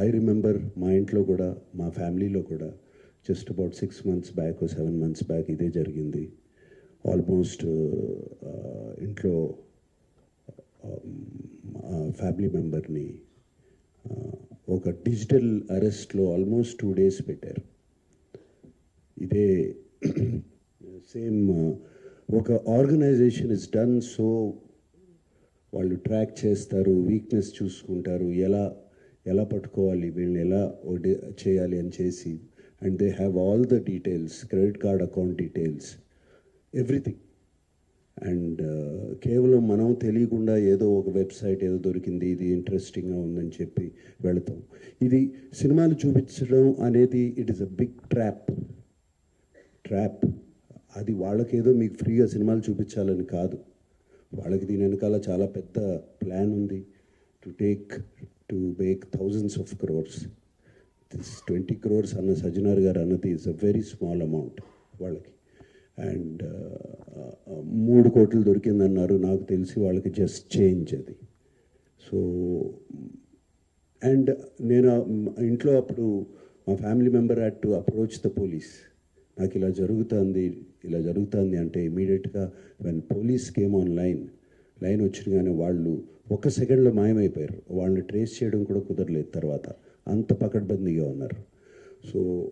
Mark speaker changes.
Speaker 1: I remember మా ఇంట్లో కూడా మా ఫ్యామిలీలో కూడా just about six months back seven months back ఇదే జరిగింది. ఆల్మోస్ట్ uh, ఇంట్లో uh, um, ఫ్యామిలీ మెంబర్ని uh, ఒక డిజిటల్ అరెస్ట్లో ఆల్మోస్ట్ టూ డేస్ పెట్టారు. ఇదే సేమ్ ఒక ఆర్గనైజేషన్ ఇస్ డన్ సో వాళ్ళు ట్రాక్ చేస్తారు వీక్నెస్ చూసుకుంటారు ఎలా ఎలా పట్టుకోవాలి వీళ్ళని ఎలా చేయాలి అని చేసి and they have all the details credit card account details everything. And కేవలం మనం తెలియకుండా ఏదో ఒక వెబ్సైట్ ఏదో దొరికింది ఇది ఇంట్రెస్టింగ్గా ఉందని చెప్పి వెళతాం. ఇది సినిమాలు చూపించడం అనేది it is a big trap trap అది వాళ్ళకేదో మీకు ఫ్రీగా సినిమాలు చూపించాలని కాదు. వాళ్ళకి దీని వెనకాల చాలా పెద్ద ప్లాన్ ఉంది. To take to make thousands of crores this twenty crores అన్న సజ్జనార్ గారు అన్నది is a very small amount వాళ్ళకి. అండ్ uh, uh, uh, మూడు కోట్లు దొరికిందన్నారు. నాకు తెలిసి వాళ్ళకి జస్ట్ చేంజ్ అది. సో అండ్ నేను ఇంట్లో అప్పుడు మా family member had to approach the police నాకు ఇలా జరుగుతుంది ఇలా జరుగుతుంది అంటే ఇమీడియట్గా when police came on line line వచ్చినగానే వాళ్ళు ఒక్క సెకండ్లో మాయమైపోయారు. వాళ్ళని ట్రేస్ చేయడం కూడా కుదరలేదు తర్వాత. అంత పకడ్బందీగా ఉన్నారు. సో